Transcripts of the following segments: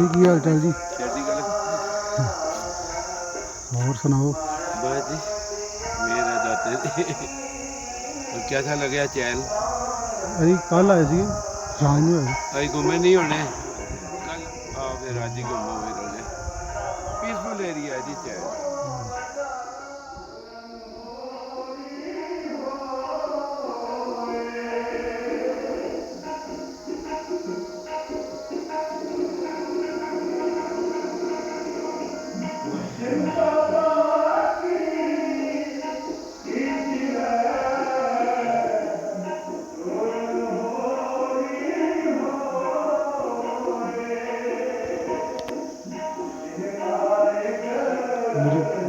ਜੀ ਕੀ ਹਾਲ ਚਾਲ ਜੀ? ਚੜ੍ਹਦੀ ਗੱਲ? ਹੋਰ ਸੁਣਾਓ? ਬਸ ਜੀ ਮੇਰੇ ਦਾਤੇ ਜੀ ਉਹ ਕਿਹਦਾ ਲੱਗਿਆ ਚੈਨ? ਅਸੀਂ ਕੱਲ ਆਏ ਸੀ ਸਾਂਝ ਨੂੰ ਆਏ। ਸੀ। ਅਸੀਂ ਗੁੰਮੇ ਨਹੀਂ ਹੋਣੇ। ਕੱਲ ਆ ਫਿਰ ਅੱਜ ਮੇਰੇ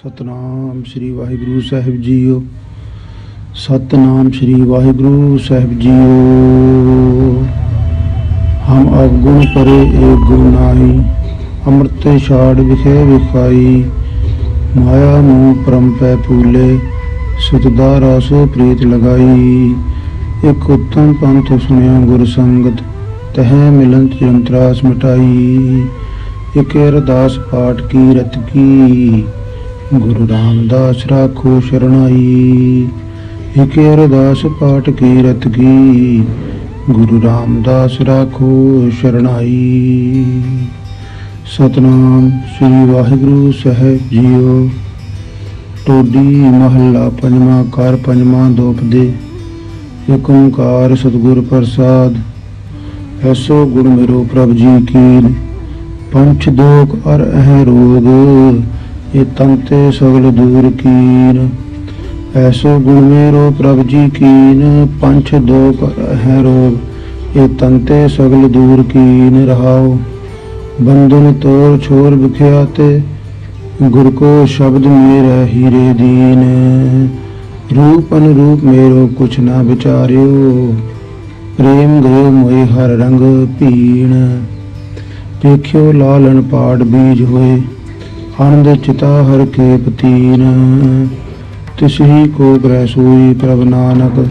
ਸਤਨਾਮ ਸ੍ਰੀ ਵਾਹਿਗੁਰੂ ਸਾਹਿਬ ਜੀਓ। ਸਤਨਾਮ ਸ੍ਰੀ ਵਾਹਿਗੁਰੂ ਸਾਹਿਬ ਜੀਓ। ਹਮ ਅਵਗੁਣ ਪਰੇ ਏਕ ਗੁਣ ਨਾਹੀ, ਅੰਮ੍ਰਿਤ ਛਾੜ ਵਿਖੇ ਵਿਖਾਈ। ਮਾਇਆ ਮੂਹ ਪਰਮ ਪੈ ਫੂਲੇ ਸੁਤਦਾ ਰਸੋ ਪ੍ਰੀਤ ਲਗਾਈ। ਇਕ ਉਤਮ ਪੰਥ ਸੁਣਿਆ ਗੁਰ ਸੰਗਤ, ਤਹ ਮਿਲੰਤ ਜੰਤਰਾਸ ਮਿਟਾਈ ਇਕ ਅਰਦਾਸ ਪਾਠ ਕੀ ਰਤ ਕੀ। ਗੁਰੂ ਰਾਮਦਾਸ ਰਾਖੋ ਸ਼ਰਣਾਈ ਇਕ ਅਰਦਾਸ ਪਾਠ ਕੀ ਰਤ ਕੀ, ਗੁਰੂ ਰਾਮਦਾਸ ਰਾਖੋ ਸ਼ਰਣਾਈ ਸਤਨਾਮ ਸ੍ਰੀ ਵਾਹਿਗੁਰੂ ਸਾਹਿਬ ਜੀਓ। ਟੋਡੀ ਮਹੱਲਾ ਪੰਜਵਾਂ ਕਰ ਪੰਜਵਾਂ ਦੋਪਦੇ। ਏਕ ਓੰਕਾਰ ਸਤਿਗੁਰ ਪ੍ਰਸਾਦ। ਐਸੋ ਗੁਣ ਮੇਰੋ ਪ੍ਰਭ ਜੀ ਕੀ ਪੰਚ ਦੋਖ ਅਰ ਅਹ ਰੋਗ। ਇਹ ਤੰਤੇ ਸਗਲ ਦੂਰ ਕੀਨ। ਐਸੋ ਗੁਣ ਮੇਰੋ ਪ੍ਰਭ ਜੀ ਕੀਨ ਪੰਚ ਦੋਖ ਅਰ ਰੋਗ। ਇਹ ਤੰਤੇ ਸਗਲ ਦੂਰ ਕੀਨ ਰਹਾਓ ਬੰਧਨ ਤੋੜ ਛੋਰ ਵਿਖਿਆ ਤੇ, ਗੁਰ ਕੋ ਸ਼ਬਦ ਮੇਰਾ ਹੀਰੇ ਦੀਨ। ਰੂਪ ਅਨਰੂਪ ਮੇਰੋ ਕੁਛ ਨਾ ਵਿਚਾਰਿਓ। ਪ੍ਰੇਮ ਗਇਓ ਮੋਏ ਹਰ ਰੰਗ ਪੀਣ ਦੇਖਿਓ ਲਾਲਣ ਪਾੜ ਬੀਜ ਹੋਏ। ਆਨੰਦ ਚਿਤਾ ਹਰ ਕੇ ਪਤੀਨ ਤਿਸ ਹੀ ਕੋ ਗ੍ਰਹਿ ਸੋਈ ਪ੍ਰਭ ਨਾਨਕ,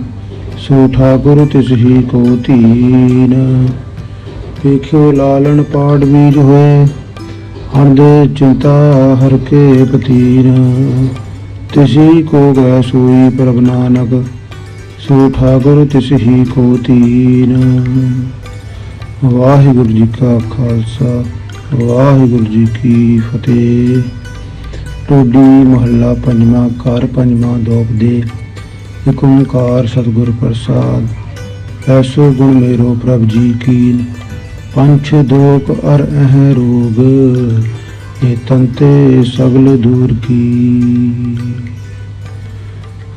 ਸੋ ਠਾਕੁਰ ਤਿਸ ਹੀ ਕੋ ਧੀਨ। ਦੇਖਿਓ ਲਾਲਣ ਪਾੜ ਬੀਜ ਹੋਏ ਆਨੰਦ ਚਿੰਤਾ ਹਰ ਕੇ ਪਤੀਨ ਤਿਸ ਕੋ ਗ੍ਰਹਿ ਸੋਈ ਪ੍ਰਭ ਨਾਨਕ, ਸੋ ਠਾਕੁਰ ਤਿਸ਼ਹੀ ਕੋ ਤੀਨ ਵਾਹਿਗੁਰੂ ਜੀ ਕਾ ਖਾਲਸਾ। ਵਾਹਿਗੁਰੂ ਜੀ ਕੀ ਫਤਿਹ। ਟੋਡੀ ਮਹੱਲਾ ਪੰਜਵਾਂ, ਘਰ ਪੰਜਵਾਂ, ਦੋਪ ਦੇ ਇਕ ਓੰਕਾਰ ਸਤਿਗੁਰ ਪ੍ਰਸਾਦ। ਐਸੋ ਗੁਣ ਮੇਰੋ ਪ੍ਰਭ ਜੀ ਕੀ ਪੰਛ ਦੋਖ ਅਰ ਅਹ ਰੋਗ ਇਹ ਤੰਤੇ ਸਗਲ ਦੂਰ ਕੀ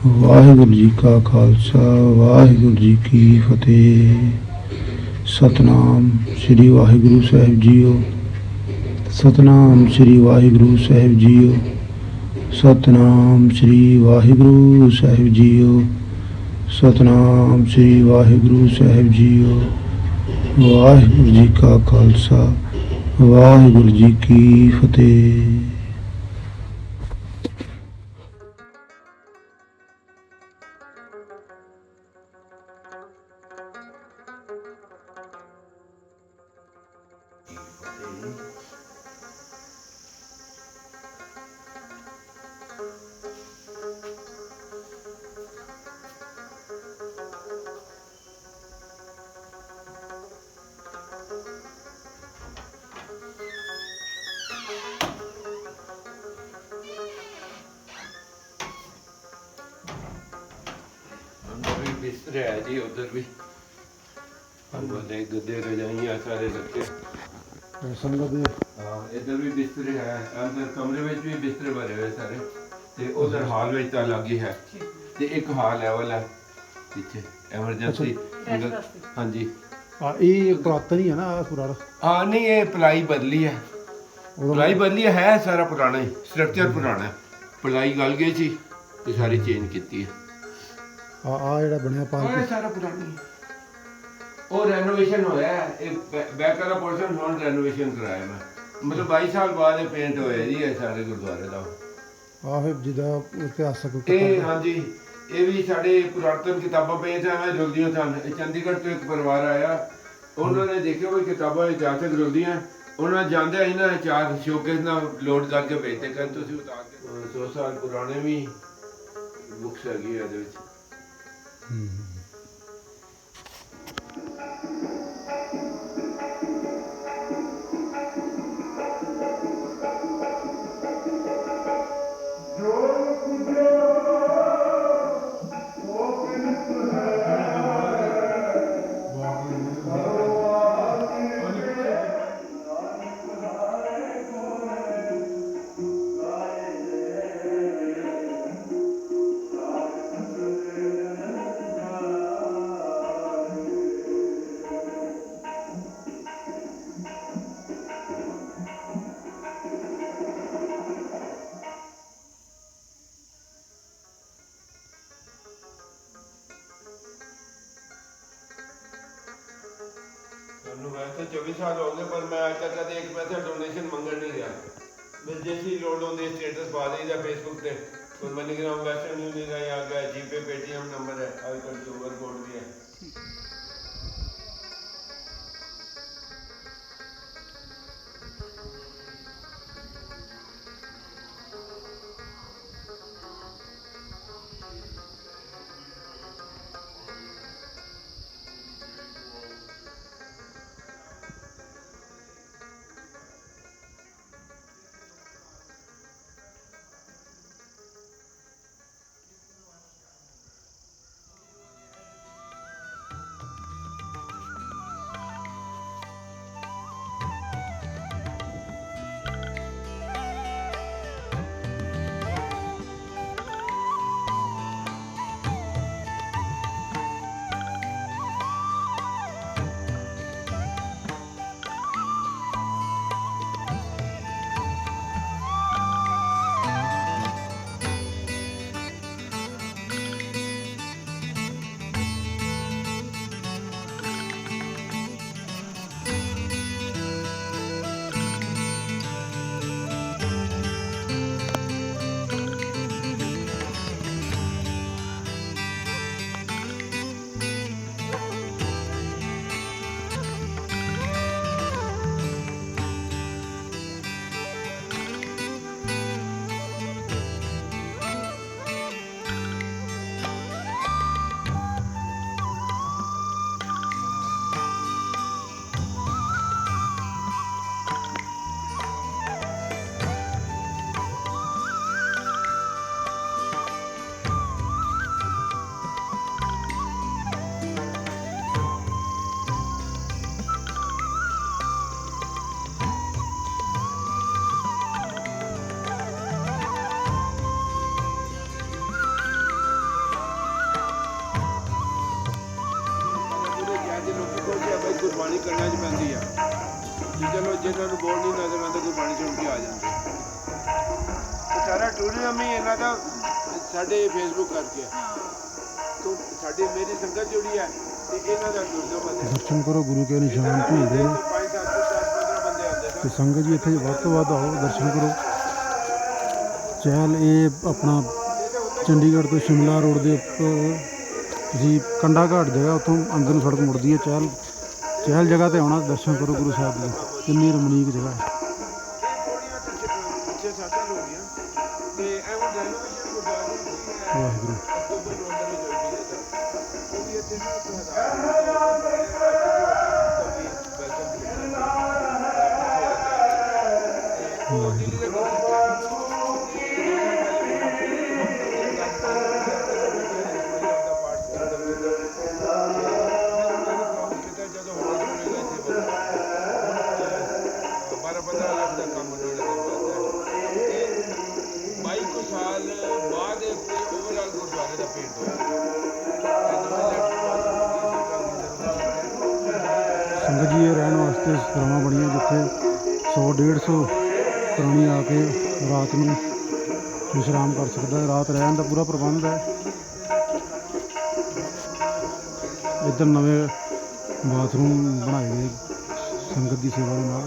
ਵਾਹਿਗੁਰੂ ਜੀ ਕਾ ਖਾਲਸਾ, ਵਾਹਿਗੁਰੂ ਜੀ ਕੀ ਫਤਿਹ। ਸਤਨਾਮ, ਸ੍ਰੀ ਵਾਹਿਗੁਰੂ ਸਾਹਿਬ ਜੀਓ। ਸਤਨਾਮ ਸ੍ਰੀ ਵਾਹਿਗੁਰੂ ਸਾਹਿਬ ਜੀਓ। ਸਤਨਾਮ ਸ੍ਰੀ ਵਾਹਿਗੁਰੂ ਸਾਹਿਬ ਜੀਓ। ਸਤਨਾਮ ਸ੍ਰੀ ਵਾਹਿਗੁਰੂ ਸਾਹਿਬ ਜੀਓ। ਵਾਹਿਗੁਰੂ ਜੀ ਕਾ ਖਾਲਸਾ, ਵਾਹਿਗੁਰੂ ਜੀ ਕੀ ਫਤਿਹ। ਵੀ ਬਿਸਤਰ ਹੈ ਜੀ ਉਧਰ ਵੀ। ਉਹਦੇ ਗੱਦੇ ਰਜਾਈਆਂ ਸਾਰੇ ਰੱਖੇ ਸੰਗਤ ਦੇ ਹਾਂ ਇੱਧਰ ਵੀ ਬਿਸਤਰ ਹੈ ਅੰਦਰ ਕਮਰੇ ਵਿੱਚ ਵੀ ਬਿਸਤਰੇ ਭਰੇ ਹੋਏ ਸਾਰੇ। ਤੇ ਉਧਰ ਹਾਲ ਵਿੱਚ ਤਾਂ ਲੱਗੀ ਹੈ ਤੇ ਇੱਕ ਹਾਲ ਹੈ ਵਾਲਾ ਪਿੱਛੇ ਐਮਰਜੈਂਸੀ ਹਾਂਜੀ। ਆ ਇਹ ਪੁਰਾਤਨ ਹੀ ਹੈ ਨਾ ਆਹ ਪੁਰਾਣਾ। ਹਾਂ ਨਹੀਂ ਇਹ ਪਲਾਈ ਬਦਲੀ ਹੈ। ਪਲਾਈ ਬਦਲੀ ਹੈ ਸਾਰਾ ਪੁਰਾਣਾ ਹੀ ਸਟਰਕਚਰ ਪੁਰਾਣਾ ਹੈ। ਪਲਾਈ ਗਲ ਗਈ ਸੀ ਤੇ ਸਾਰੀ ਚੇਂਜ ਕੀਤੀ ਹੈ। ਆ ਆ ਜਿਹੜਾ ਬਣਿਆ ਹਾਂ ਪਾਰਕ ਇਹ ਸਾਰਾ ਪੁਰਾਣਾ ਹੀ। ਹੈ। ਉਹ ਰੈਨੋਵੇਸ਼ਨ ਹੋਇਆ ਹੈ, ਇਹ ਬੈਕ ਵਾਲਾ ਪੋਰਸ਼ਨ ਹੁਣ ਰੈਨੋਵੇਸ਼ਨ ਕਰਾਇਆ ਮੈਂ। ਮਤਲਬ 22 ਸਾਲ ਬਾਅਦ ਇਹ ਪੇਂਟ ਹੋਇਆ ਜੀ ਇਹ ਸਾਰੇ ਗੁਰਦੁਆਰੇ ਦਾ। ਆ ਫਿਰ ਜਿਹਦਾ ਇਤਿਹਾਸਕ ਇਹ ਹਾਂਜੀ ਇਹ ਵੀ ਸਾਡੇ ਪੁਰਾਤਨ ਕਿਤਾਬਾਂ ਪਈਆਂ ਸਨ ਐਵੇਂ ਜੁਲਦੀਆਂ ਸਨ। ਇਹ ਚੰਡੀਗੜ੍ਹ ਤੋਂ ਇੱਕ ਪਰਿਵਾਰ ਆਇਆ। ਉਹਨਾਂ ਨੇ ਦੇਖਿਆ ਵੀ ਕਿਤਾਬਾਂ ਇਤਿਹਾਸਕ ਜੁਲਦੀਆਂ। ਉਹਨਾਂ ਜਾਂਦੇ ਹੀ ਨਾ ਚਾਰ ਸ਼ੋਕੇਸ ਨਾਲ ਲੋਡ ਕਰਕੇ ਭੇਜਦੇ ਕਹਿੰਦੇ ਤੁਸੀਂ ਉਤਾਰ ਕੇ 100 ਸਾਲ ਪੁਰਾਣੇ ਵੀ ਬੁੱਕਸ ਹੈਗੀ ਆ ਇਹਦੇ ਵਿੱਚ। ਹੂੰ। ਸਾਲ ਹੋ ਗਏ ਪਰ ਮੈਂ ਅੱਜ ਤੱਕ ਕਦੇ ਇੱਕ ਪੈਸਾ ਡੋਨੇਸ਼ਨ ਮੰਗਣ ਨਹੀਂ ਗਿਆ ਮੈਂ ਜਿਸੀ ਲੋੜ ਹੁੰਦੀ ਸਟੇਟਸ ਪਾ ਦੇਈਦਾ ਫੇਸਬੁੱਕ ਤੇ। ਕੋਈ ਮਨੀਗ੍ਰਾਮ ਵੈਸਟਰਨ ਯੂਨੀਅਨ ਦਾ ਆ ਗਿਆ ਜੀਪੇ ਪੇਟੀਐਮ ਨੰਬਰ ਹੈ, ਅੱਜ ਕੱਲ੍ਹ ਕਿਊਆਰ ਕੋਡ ਵੀ ਹੈ। ਟੂਰਿਜ਼ਮ ਹੀ ਇਹਨਾਂ ਦਾ ਸਾਡੇ ਫੇਸਬੁੱਕ ਕਰਕੇ। ਆ ਤੋਂ ਸਾਡੀ ਮੇਰੀ ਸੰਗਤ ਜੁੜੀ ਹੈ ਤੇ ਇਹਨਾਂ ਦਾ ਟੂਰਿਜ਼ਮ ਹੈ ਦਰਸ਼ਨ ਕਰੋ ਗੁਰੂ ਕੇ ਨਿਸ਼ਾਨ ਭੇਜਦੇ ਨੇ ਪੰਜ ਸੱਤ ਦਸ 15 ਬੰਦੇ ਆਉਂਦੇ ਤੇ ਸੰਗਤ ਜੀ ਇੱਥੇ ਵੱਧ ਤੋਂ ਵੱਧ ਆਓ ਦਰਸ਼ਨ ਕਰੋ। ਚਹਿਲ ਇਹ ਆਪਣਾ ਚੰਡੀਗੜ੍ਹ ਤੋਂ ਸ਼ਿਮਲਾ ਰੋਡ ਦੇ ਉੱਪਰ ਤੁਸੀਂ ਕੰਡਾ ਘਾਟ ਜਗ੍ਹਾ ਉੱਥੋਂ ਅੰਦਰ ਨੂੰ ਸੜਕ ਮੁੜਦੀ ਹੈ ਚਹਿਲ ਚਹਿਲ ਜਗ੍ਹਾ ਤੇ ਆਉਣਾ ਦਰਸ਼ਨ ਕਰੋ ਗੁਰੂ ਸਾਹਿਬ ਦੇ। ਕਿੰਨੀ ਰਮਣੀਕ ਜਗ੍ਹਾ ਹੈ। ਦੀ ਸੰਗਤ ਜੀ, ਇਹ ਰਹਿਣ ਵਾਸਤੇ ਸਰਾਵਾਂ ਬਣੀਆਂ ਜਿੱਥੇ 100 150 ਪ੍ਰਾਣੀ ਆ ਕੇ ਰਾਤ ਨੂੰ ਵਿਸ਼ਰਾਮ ਕਰ ਸਕਦਾ ਹੈ। ਰਾਤ ਰਹਿਣ ਦਾ ਪੂਰਾ ਪ੍ਰਬੰਧ ਹੈ। ਇੱਧਰ ਨਵੇਂ ਬਾਥਰੂਮ ਬਣਾਏ ਗਏ ਸੰਗਤ ਦੀ ਸੇਵਾ ਦੇ ਨਾਲ।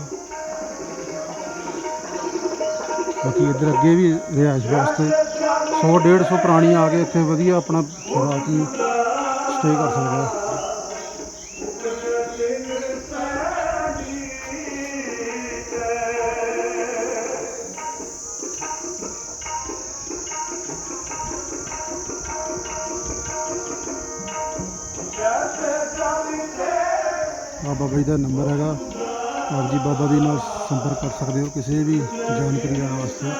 ਬਾਕੀ ਇੱਧਰ ਅੱਗੇ ਵੀ ਰਿਹਾਇਸ਼ ਵਾਸਤੇ 100 150 ਪ੍ਰਾਣੀ ਆ ਕੇ ਇੱਥੇ ਵਧੀਆ ਆਪਣਾ ਰਾਤ ਨੂੰ ਸਟੇ ਕਰ ਸਕਦਾ ਹੈ ਦਾ ਨੰਬਰ ਹੈਗਾ। ਆਪ ਜੀ ਬਾਬਾ ਜੀ ਨਾਲ ਸੰਪਰਕ ਕਰ ਸਕਦੇ ਹੋ ਕਿਸੇ ਵੀ ਜਾਣਕਾਰੀ ਲੈਣ ਵਾਸਤੇ।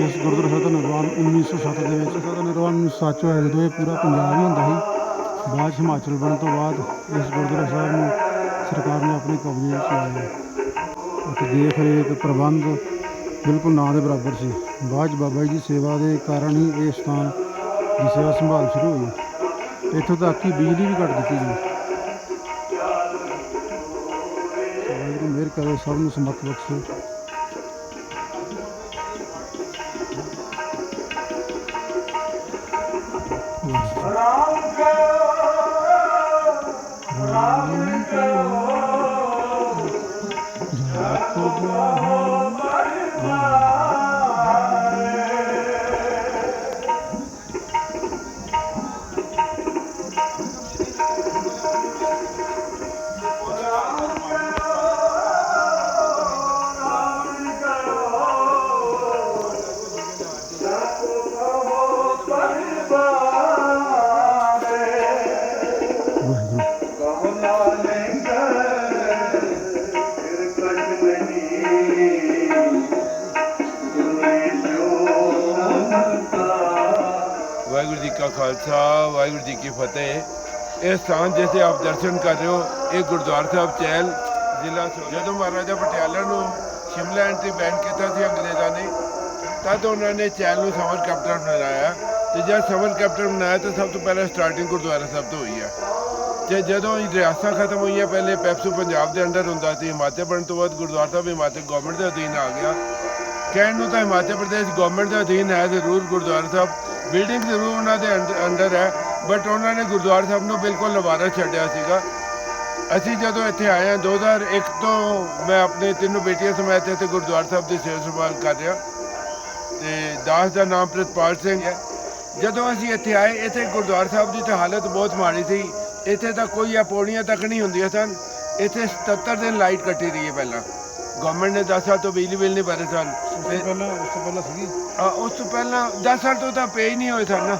ਇਸ ਗੁਰਦੁਆਰਾ ਸਾਹਿਬ ਦਾ ਨਿਰਮਾਣ 1907 ਦੇ ਵਿੱਚ ਇਹਦਾ ਨਿਰਮਾਣ ਸੱਚ ਹੋਇਆ ਜਦੋਂ ਇਹ ਪੂਰਾ ਪੰਜਾਬ ਹੀ ਹੁੰਦਾ ਸੀ। ਬਾਅਦ 'ਚ ਹਿਮਾਚਲ ਬਣਨ ਤੋਂ ਬਾਅਦ ਇਸ ਗੁਰਦੁਆਰਾ ਸਾਹਿਬ ਨੂੰ ਸਰਕਾਰ ਨੇ ਆਪਣੇ ਕਬਜ਼ੇ ਵਿੱਚ ਲਿਆ ਅਤੇ ਦੇਖ ਰੇਖ ਪ੍ਰਬੰਧ ਬਿਲਕੁਲ ਨਾ ਦੇ ਬਰਾਬਰ ਸੀ। ਬਾਅਦ 'ਚ ਬਾਬਾ ਜੀ ਦੀ ਸੇਵਾ ਦੇ ਕਾਰਨ ਹੀ ਇਹ ਸਥਾਨ ਦੀ ਸੇਵਾ ਸੰਭਾਲ ਸ਼ੁਰੂ ਹੋਈ ਇੱਥੋਂ ਤੱਕ ਕਿ ਬਿਜਲੀ ਵੀ ਕੱਟ ਦਿੱਤੀ ਗਈ ਵਾਹਿਗੁਰੂ ਮਿਹਰ ਕਰੋ, ਸਭ ਨੂੰ ਸਮਤ ਬਖਸ਼ੋ। ਵਾਹਿਗੁਰੂ ਵਾਹਿਗੁਰੂ ਜੀ ਕਾ ਖਾਲਸਾ, ਵਾਹਿਗੁਰੂ ਜੀ ਕੀ ਫਤਿਹ। ਇਹ ਸਥਾਨ ਜਿੱਥੇ ਆਪ ਦਰਸ਼ਨ ਕਰ ਰਹੇ ਹੋ, ਇਹ ਗੁਰਦੁਆਰਾ ਸਾਹਿਬ ਚਹਿਲ ਜ਼ਿਲ੍ਹਾ ਜਦੋਂ ਮਹਾਰਾਜਾ ਪਟਿਆਲਾ ਨੂੰ ਸ਼ਿਮਲਾ ਐਂਟਰੀ ਬੈਨ ਕੀਤਾ ਸੀ ਅੰਗਰੇਜ਼ਾਂ ਨੇ, ਤਦ ਉਹਨਾਂ ਨੇ ਚਹਿਲ ਨੂੰ ਸਮਰ ਕੈਪਟਨ ਬਣਾਇਆ। ਤੇ ਜਦ ਸਮਰ ਕੈਪਟਨ ਬਣਾਇਆ ਤਾਂ ਸਭ ਤੋਂ ਪਹਿਲਾਂ ਸਟਾਰਟਿੰਗ ਗੁਰਦੁਆਰਾ ਸਾਹਿਬ ਤੋਂ ਹੋਈ ਹੈ ਤੇ ਜਦੋਂ ਇਹ ਰਿਆਸਤਾਂ ਖਤਮ ਹੋਈਆਂ, ਪਹਿਲੇ ਪੈਪਸੂ ਪੰਜਾਬ ਦੇ ਅੰਡਰ ਹੁੰਦਾ ਸੀ, ਹਿਮਾਚਲ ਬਣਨ ਤੋਂ ਬਾਅਦ ਗੁਰਦੁਆਰਾ ਸਾਹਿਬ, ਹਿਮਾਚਲ ਗਵਰਨਮੈਂਟ ਦੇ ਅਧੀਨ ਆ ਗਿਆ। ਕਹਿਣ ਨੂੰ ਤਾਂ ਹਿਮਾਚਲ ਪ੍ਰਦੇਸ਼ ਗਵਰਨਮੈਂਟ ਦੇ ਅਧੀਨ ਹੈ, ਜ਼ਰੂਰ ਗੁਰਦੁਆਰਾ ਸਾਹਿਬ। ਬਿਲਡਿੰਗ ਜ਼ਰੂਰ ਉਹਨਾਂ ਦੇ ਅੰਡ- ਅੰਡਰ ਹੈ ਬਟ ਉਹਨਾਂ ਨੇ ਗੁਰਦੁਆਰਾ ਸਾਹਿਬ ਨੂੰ ਬਿਲਕੁਲ ਲਵਾਰਾ ਛੱਡਿਆ ਸੀਗਾ। ਅਸੀਂ ਜਦੋਂ ਇੱਥੇ ਆਏ ਹਾਂ 2001 ਤੋਂ ਮੈਂ ਆਪਣੇ ਤਿੰਨੋਂ ਬੇਟੀਆਂ ਸਮੇਤ ਇੱਥੇ ਗੁਰਦੁਆਰਾ ਸਾਹਿਬ ਦੀ ਸੇਵਾ ਸੰਭਾਲ ਕਰ ਰਿਹਾ। ਤੇ ਦਾਸ ਦਾ ਨਾਮ ਪ੍ਰਿਤਪਾਲ ਸਿੰਘ ਹੈ। ਜਦੋਂ ਅਸੀਂ ਇੱਥੇ ਆਏ, ਇੱਥੇ ਗੁਰਦੁਆਰਾ ਸਾਹਿਬ ਦੀ ਤਾਂ ਹਾਲਤ ਬਹੁਤ ਮਾੜੀ ਸੀ। ਇੱਥੇ ਤਾਂ ਕੋਈ ਆ ਪੌੜੀਆਂ ਤੱਕ ਨਹੀਂ ਹੁੰਦੀਆਂ ਸਨ। ਇੱਥੇ 77 ਦਿਨ ਲਾਈਟ ਕੱਟੀ ਰਹੀ ਹੈ ਪਹਿਲਾਂ। ਗਵਰਨਮੈਂਟ ਨੇ 10 ਸਾਲ ਤੋਂ ਬਿਜਲੀ ਬਿੱਲ ਨਹੀਂ ਭਰੇ ਸਨ। ਉਸ ਤੋਂ ਪਹਿਲਾਂ ਉਸ ਤੋਂ ਪਹਿਲਾਂ ਸੀਗੀ? ਆ, ਉਸ ਤੋਂ ਪਹਿਲਾਂ 10 ਸਾਲ ਤੋਂ ਤਾਂ ਪੇ ਹੀ ਨਹੀਂ ਹੋਏ ਸਨ। ਨਾ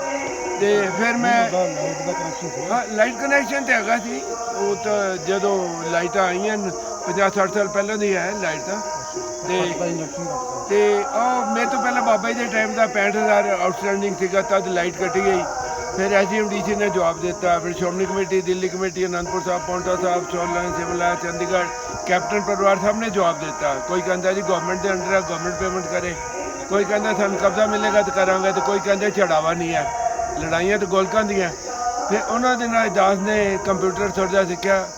ਤੇ ਫਿਰ ਮੈਂ ਦਾ ਲਾਈਟ ਦਾ ਕਨੈਕਸ਼ਨ ਸੀ ਹਾਂ ਲਾਈਟ ਕਨੈਕਸ਼ਨ ਤੇ ਹੈਗਾ ਸੀ। ਉਹ ਤਾਂ ਜਦੋਂ ਲਾਈਟਾਂ ਆਈਆਂ 50 60 ਸਾਲ ਪਹਿਲਾਂ ਦੀ ਹੈ ਲਾਈਟ ਤਾਂ। ਤੇ ਦਾ ਇੰਜੈਕਸ਼ਨ ਤੇ ਉਹ ਮੇਰੇ ਤੋਂ ਪਹਿਲਾਂ ਬਾਬਾ ਜੀ ਦੇ ਟਾਈਮ ਦਾ 65000 ਆਊਟਸਟੈਂਡਿੰਗ ਸੀਗਾ ਤਦ ਲਾਈਟ ਕੱਟੀ ਗਈ। ਫਿਰ ਐਸਜੀਐਮਡੀਸੀ ਨੇ ਜਵਾਬ ਦਿੱਤਾ। ਫਿਰ Shiromani committee, Delhi committee, Anandpur Sahib, Paonta Sahib Solan Simla Chandigarh, captain ਪਰਿਵਾਰ ਸਾਹਿਬ ਨੇ ਜਵਾਬ ਦਿੱਤਾ। ਕੋਈ ਕਹਿੰਦਾ ਜੀ ਗਵਰਨਮੈਂਟ ਦੇ ਅੰਡਰ ਆ ਗਵਰਨਮੈਂਟ ਪੇਮੈਂਟ ਕਰੇ। ਕੋਈ ਕਹਿੰਦਾ ਸਾਨੂੰ ਕਬਜ਼ਾ ਮਿਲੇਗਾ ਤਾਂ ਕਰਾਂਗੇ ਤੇ ਕੋਈ ਕਹਿੰਦਾ ਚੜਾਵਾ ਨਹੀਂ ਹੈ। ਲੜਾਈਆਂ ਤਾਂ ਗੋਲਕਾਂ ਦੀਆਂ। ਫਿਰ ਉਹਨਾਂ ਦੇ ਨਾਲ ਦਾਸ ਨੇ ਕੰਪਿਊਟਰ ਥੋੜ੍ਹਾ ਸਿੱਖਿਆ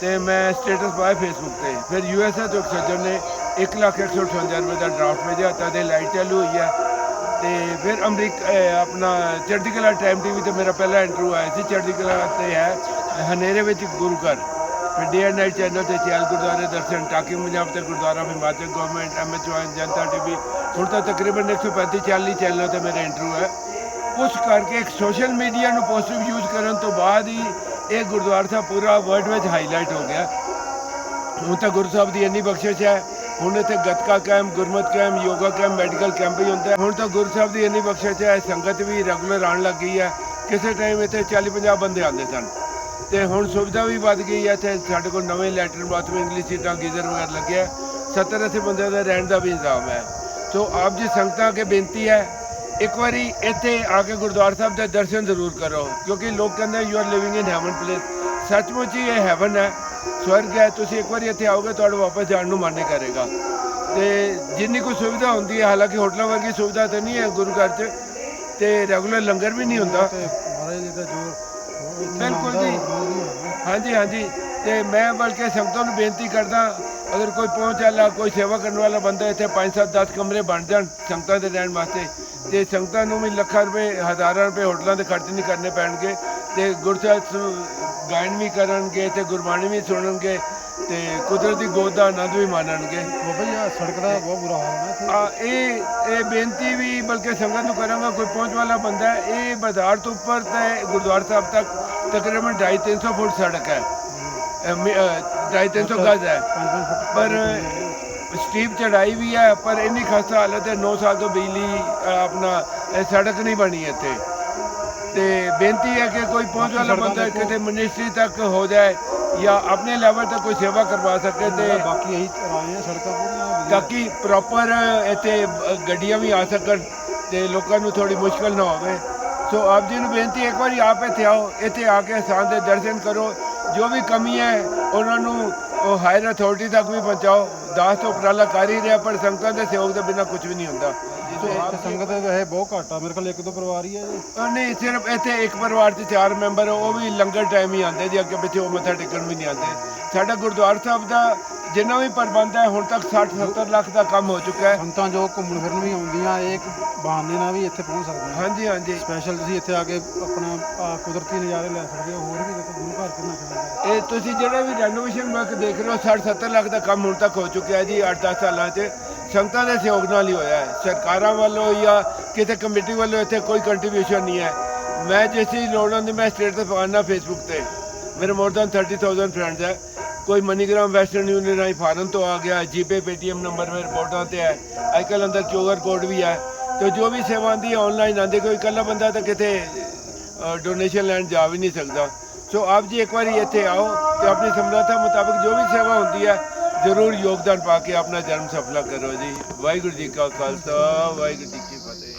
ਤੇ ਮੈਂ ਸਟੇਟਸ ਪਾਇਆ ਫੇਸਬੁੱਕ ਤੇ। ਫਿਰ ਯੂਐਸਏ ਤੋਂ ਸੱਜਣ ਨੇ 1 ਲੱਖ 158 ਰੁਪਏ ਦਾ ਡਰਾਫਟ ਭੇਜਿਆ। ਤਾਂ ਦੇ ਲਾਈਟ ਚਾਲੂ ਹੋਈ ਹੈ। ਤੇ ਫਿਰ ਅਮਰੀਕਾ ਆਪਣਾ ਚੜ੍ਹਦੀ ਕਲਾ ਟਾਈਮ ਟੀਵੀ ਤੇ ਮੇਰਾ ਪਹਿਲਾ ਇੰਟਰਵਿਊ ਆਇਆ ਸੀ, ਚੜ੍ਹਦੀ ਕਲਾ ਤੇ ਹੈ, ਹਨੇਰੇ ਵਿੱਚ ਗੁਰੂ ਘਰ। ਫਿਰ ਡੇ ਐਂਡ ਨਾਈਟ ਚੈਨਲ ਤੇ ਚੈਲ ਗੁਰਦੁਆਰੇ ਦਰਸ਼ਨ, ਟਾਕੀ ਪੰਜਾਬ ਤੇ gurdwara Himachal government MHI Janta TV ਹੁਣ ਤਾਂ ਤਕਰੀਬਨ 135 40 ਚੈਨਲਾਂ ਤੇ ਮੇਰਾ ਇੰਟਰਵਿਊ ਹੈ। ਉਸ ਕਰਕੇ ਇੱਕ ਸੋਸ਼ਲ ਮੀਡੀਆ ਨੂੰ ਪੋਜ਼ਿਟਿਵ ਯੂਜ਼ ਕਰਨ ਤੋਂ ਬਾਅਦ ਹੀ ਇਹ ਗੁਰਦੁਆਰਾ ਸਾਹਿਬ ਪੂਰਾ ਵਰਲਡ ਵਿੱਚ ਹਾਈਲਾਈਟ ਹੋ ਗਿਆ। ਹੁਣ ਤਾਂ ਗੁਰੂ ਸਾਹਿਬ ਦੀ ਇੰਨੀ ਬਖਸ਼ਿਸ਼ ਹੈ ਹੁਣ ਇੱਥੇ gatka camp Gurmat camp yoga camp medical camp ਵੀ ਹੁੰਦਾ ਹੁਣ ਤਾਂ ਗੁਰੂ ਸਾਹਿਬ ਦੀ ਇੰਨੀ ਬਖਸ਼ਿਸ਼ ਹੈ ਸੰਗਤ ਵੀ ਰੈਗੂਲਰ ਆਉਣ ਲੱਗ ਗਈ ਹੈ। ਕਿਸੇ ਟਾਈਮ ਇੱਥੇ 40 50 ਬੰਦੇ ਆਉਂਦੇ ਸਨ। ਤੇ ਹੁਣ ਸੁਵਿਧਾ ਵੀ ਵੱਧ ਗਈ ਹੈ। ਇੱਥੇ ਸਾਡੇ ਕੋਲ ਨਵੇਂ ਲੈਟਰਨ ਬਾਥਰੂਮ ਇੰਗਲਿਸ਼ ਸੀਟਾਂ, ਗੀਜ਼ਰ ਵਗੈਰਾ ਲੱਗਿਆ 70 80 ਬੰਦਿਆਂ ਦਾ ਰਹਿਣ ਦਾ ਵੀ ਇੰਤਜ਼ਾਮ ਹੈ। ਸੋ ਆਪ ਜੀ ਸੰਗਤਾਂ ਅੱਗੇ ਬੇਨਤੀ ਹੈ, ਇੱਕ ਵਾਰੀ ਇੱਥੇ ਆ ਕੇ ਗੁਰਦੁਆਰਾ ਸਾਹਿਬ ਦੇ ਦਰਸ਼ਨ ਜ਼ਰੂਰ ਕਰੋ। ਕਿਉਂਕਿ ਲੋਕ ਕਹਿੰਦੇ you are living in heaven place ਸੱਚਮੁੱਚ ਹੀ ਇਹ ਹੈਵਨ ਹੈ। ਸਵਰਗ ਹੈ ਤੁਸੀਂ ਇੱਕ ਵਾਰੀ ਇੱਥੇ ਆਓਗੇ ਤੁਹਾਡਾ ਵਾਪਸ ਜਾਣ ਨੂੰ ਮਨ ਨਹੀਂ ਕਰੇਗਾ। ਤੇ ਜਿੰਨੀ ਕੋਈ ਸੁਵਿਧਾ ਹੁੰਦੀ ਹੈ ਹਾਲਾਂਕਿ ਹੋਟਲਾਂ ਵਰਗੀ ਸੁਵਿਧਾ ਤਾਂ ਨਹੀਂ ਹੈ ਗੁਰੂ ਘਰ 'ਚ ਤੇ ਰੈਗੂਲਰ ਲੰਗਰ ਵੀ ਨਹੀਂ ਹੁੰਦਾ। ਮਹਾਰਾਜ ਜੀ ਦਾ ਬਿਲਕੁਲ ਜੀ। ਹਾਂਜੀ ਹਾਂਜੀ। ਤੇ ਮੈਂ ਬਲਕਿ ਸੰਗਤਾਂ ਨੂੰ ਬੇਨਤੀ ਕਰਦਾ ਅਗਰ ਕੋਈ ਪਹੁੰਚ ਵਾਲਾ ਕੋਈ ਸੇਵਾ ਕਰਨ ਵਾਲਾ ਬੰਦਾ ਇੱਥੇ 5-7 10 ਕਮਰੇ ਬਣ ਜਾਣ ਸੰਗਤਾਂ ਦੇ ਰਹਿਣ ਵਾਸਤੇ ਤੇ ਸੰਗਤਾਂ ਨੂੰ ਵੀ ਲੱਖਾਂ ਰੁਪਏ ਹਜ਼ਾਰਾਂ ਰੁਪਏ ਹੋਟਲਾਂ ਦੇ ਖਰਚ ਨਹੀਂ ਕਰਨੇ ਪੈਣਗੇ ਤੇ ਗੁਰਸਾਹਿਬ ਗਾਇਨ ਵੀ ਕਰਨਗੇ ਤੇ ਗੁਰਬਾਣੀ ਵੀ ਸੁਣਨਗੇ ਤੇ ਕੁਦਰਤੀ ਗੋਦ ਦਾ ਆਨੰਦ ਵੀ ਮਾਣਨਗੇ। ਬਾਬਾ ਜੀ ਸੜਕ ਦਾ ਬਹੁਤ ਬੁਰਾ ਹਾਲ ਹੈ ਆ ਇਹ ਇਹ ਬੇਨਤੀ ਵੀ ਬਲਕਿ ਸੰਗਤ ਨੂੰ ਕਰਾਂਗਾ ਕੋਈ ਪਹੁੰਚ ਵਾਲਾ ਬੰਦਾ ਇਹ ਬਾਜ਼ਾਰ ਤੋਂ ਉੱਪਰ ਤੇ ਗੁਰਦੁਆਰਾ ਸਾਹਿਬ ਤੱਕ ਤਕਰੀਬਨ 250 ਫੁੱਟ ਸੜਕ ਹੈ। 250 ਗਜ਼ ਹੈ। ਪਰ ਸਟੀਪ ਚੜਾਈ ਵੀ ਹੈ ਪਰ ਇੰਨੀ ਖਸਤਾ ਹਾਲਤ ਹੈ 9 ਸਾਲ ਤੋਂ ਬਿਜਲੀ ਆਪਣਾ ਸੜਕ ਨਹੀਂ ਬਣੀ ਇੱਥੇ। ਤੇ ਬੇਨਤੀ ਹੈ ਕਿ ਕੋਈ ਪਹੁੰਚ ਵਾਲਾ ਬੰਦਾ। ਕਿਤੇ ਮਿਨਿਸਟਰੀ ਤੱਕ ਹੋ ਜਾਏ ਜਾਂ ਆਪਣੇ ਲੈਵਲ ਤੇ ਕੋਈ ਸੇਵਾ ਕਰਵਾ ਸਕੇ ਤੇ ਬਾਕੀ ਇਹੀ ਰਾਏ ਸੜਕਾਂ ਪੂਰੀਆਂ। ਤਾਂ ਕਿ ਪ੍ਰੋਪਰ ਇੱਥੇ ਗੱਡੀਆਂ ਵੀ ਆ ਸਕਣ ਤੇ ਲੋਕਾਂ ਨੂੰ ਥੋੜੀ ਮੁਸ਼ਕਲ ਨਾ ਹੋਵੇ ਸੋ ਆਪ ਜੀ ਨੂੰ ਬੇਨਤੀ ਇੱਕ ਵਾਰੀ ਆਪ ਇੱਥੇ ਆਓ ਇੱਥੇ ਆ ਕੇ ਸਥਾਨ ਦੇ ਦਰਸ਼ਨ ਕਰੋ ਜੋ ਵੀ ਕਮੀ ਹੈ ਉਹਨਾਂ ਨੂੰ ਉਹ ਹਾਇਰ ਅਥਾਰਟੀ ਤੱਕ ਵੀ ਪਹੁੰਚਾਓ ਦਾਸ ਤੋਂ ਉਪਰਾਲਾ ਕਰ ਹੀ ਰਿਹਾ ਪਰ ਸੰਗਤਾਂ ਦੇ ਸਹਿਯੋਗ ਦੇ ਬਿਨਾਂ ਕੁਝ ਵੀ ਨਹੀਂ ਹੁੰਦਾ ਇੱਥੇ ਸੰਗਤ ਦੇ ਬਹੁਤ ਘੱਟ ਆ। ਮੇਰੇ ਕੋਲ ਇੱਕ ਦੋ ਪਰਿਵਾਰ ਹੀ ਆ ਜੀ। ਅ, ਨਹੀਂ ਸਿਰਫ ਇੱਥੇ ਇੱਕ ਪਰਿਵਾਰ 'ਚ ਚਾਰ ਮੈਂਬਰ ਉਹ ਵੀ ਲੰਗਰ ਟਾਈਮ ਹੀ ਆਉਂਦੇ ਜੀ ਅੱਗੇ ਪਿੱਛੇ ਉਹ ਮੱਥਾ ਟੇਕਣ ਵੀ ਨਹੀਂ ਆਉਂਦੇ। ਸਾਡਾ ਗੁਰਦੁਆਰਾ ਸਾਹਿਬ ਦਾ ਜਿੰਨਾ ਵੀ ਪ੍ਰਬੰਧ ਹੈ ਹੁਣ ਤੱਕ 60 70 ਲੱਖ ਦਾ ਕੰਮ ਹੋ ਚੁੱਕਾ ਹੈ। ਸੰਤਾਂ ਜੋ ਘੁੰਮਣ ਫਿਰਨ ਵੀ ਆਉਂਦੀਆਂ ਇਹ ਇੱਕ ਬਹਾਨੇ ਨਾਲ ਵੀ ਇੱਥੇ ਪਹੁੰਚ ਸਕਦੇ ਆ ਹਾਂਜੀ ਹਾਂਜੀ। ਸਪੈਸ਼ਲ ਤੁਸੀਂ ਇੱਥੇ ਆ ਕੇ ਆਪਣਾ ਕੁਦਰਤੀ ਨਜ਼ਾਰੇ ਲੈ ਸਕਦੇ ਹੋ ਹੋਰ ਵੀ ਦੇਖੋ ਗੁਰੂ ਘਰ ਕਿੰਨਾ ਚੱਲਦਾ ਇਹ ਤੁਸੀਂ ਜਿਹੜਾ ਵੀ ਰੈਨੋਵੇਸ਼ਨ ਵਰਕ ਦੇਖ ਰਹੇ ਹੋ 60 70 ਲੱਖ ਦਾ ਕੰਮ ਹੁਣ ਤੱਕ ਹੋ ਚੁੱਕਿਆ ਹੈ ਜੀ 8-10 ਸਾਲਾਂ 'ਚ। ਸੰਗਤਾਂ ਦੇ ਸਹਿਯੋਗ ਨਾਲ ਹੀ ਹੋਇਆ ਹੈ। ਸਰਕਾਰਾਂ ਵੱਲੋਂ ਜਾਂ ਕਿਸੇ ਕਮੇਟੀ ਵੱਲੋਂ ਇੱਥੇ ਕੋਈ ਕੰਟਰੀਬਿਊਸ਼ਨ ਨਹੀਂ ਹੈ। ਮੈਂ ਜਿਸ ਚੀਜ਼ ਲੋੜ ਹੁੰਦੀ, ਮੈਂ ਸਟੇਟਸ ਪਾਉਣਾ ਫੇਸਬੁੱਕ ਤੇ। ਮੇਰੇ ਮੋਰ ਦੈਨ 30000 ਫਰੈਂਡਸ ਹੈ। ਕੋਈ ਮਨੀਗ੍ਰਾਮ ਵੈਸਟਰਨ ਯੂਨੀਅਨ ਰਾਹੀਂ ਫਾਰਮ ਤੋਂ ਆ ਗਿਆ ਜੀਪੇ ਪੇਟੀਐਮ ਨੰਬਰ ਮੇਰੇ ਰਿਪੋਰਟਾਂ ਤੇ ਹੈ। ਅੱਜਕੱਲ੍ਹ ਅੰਦਰ ਕਿਊਆਰ ਕੋਡ ਵੀ ਹੈ। ਤੇ ਜੋ ਵੀ ਸੇਵਾ ਆਉਂਦੀ ਹੈ ਆਨਲਾਈਨ ਆਉਂਦੀ, ਕੋਈ ਇਕੱਲਾ ਬੰਦਾ ਤਾਂ ਕਿਤੇ ਡੋਨੇਸ਼ਨ ਲੈਣ ਜਾ ਵੀ ਨਹੀਂ ਸਕਦਾ। ਸੋ ਆਪ ਜੀ ਇੱਕ ਵਾਰੀ ਇੱਥੇ ਆਓ ਤੇ ਆਪਣੀ ਸਮਰੱਥਾ ਮੁਤਾਬਕ ਜੋ ਵੀ ਸੇਵਾ ਹੁੰਦੀ ਹੈ ਜ਼ਰੂਰ ਯੋਗਦਾਨ ਪਾ ਕੇ ਆਪਣਾ ਜਨਮ ਸਫਲਾ ਕਰੋ ਜੀ। ਵਾਹਿਗੁਰੂ ਜੀ ਕਾ ਖਾਲਸਾ, ਵਾਹਿਗੁਰੂ ਜੀ ਕੀ ਫਤਿਹ।